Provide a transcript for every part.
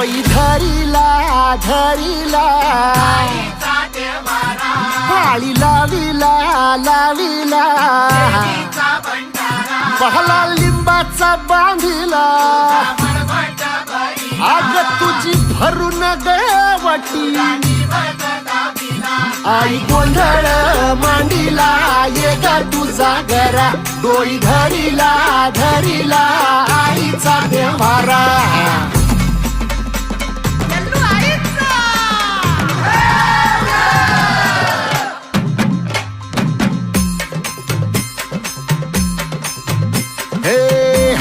धरिला पाळी लाविला लाविला। पहला लिंबाचा बांधिला। आग तुझी भरून देवटी। आई गोंधळ मांडीला ये ग तुझा घरा डोई धरिला धरिला।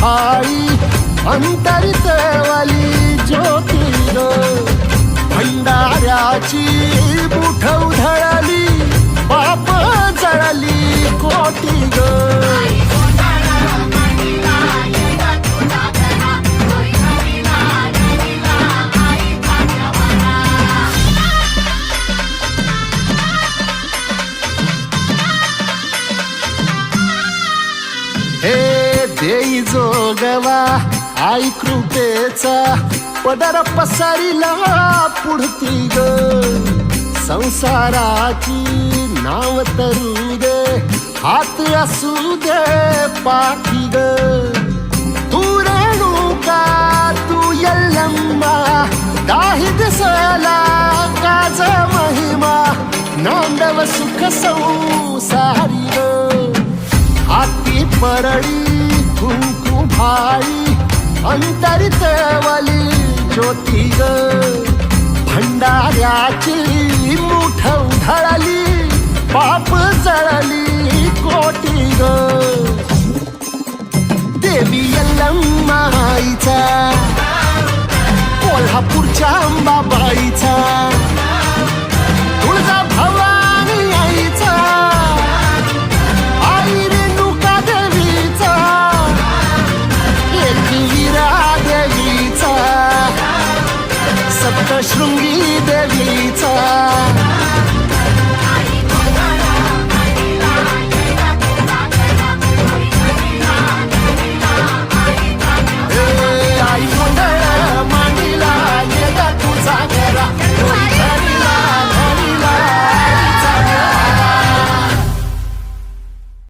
कुंकू भाळी अंतरितवाली ज्योती जोगवा आई कृपेचा पदर पसरिला पुढती ग. संसाराची नाव तरू दे हात असू दे पाठी ग. तू रेणुका तू यल्लम्मा दाही दिसला काज महिमा नांदव सुख संसारी ग. हाती परडी कुंकू भाई अंतरितवली ज्योती ग. भंडाऱ्याची मुठ उधळली.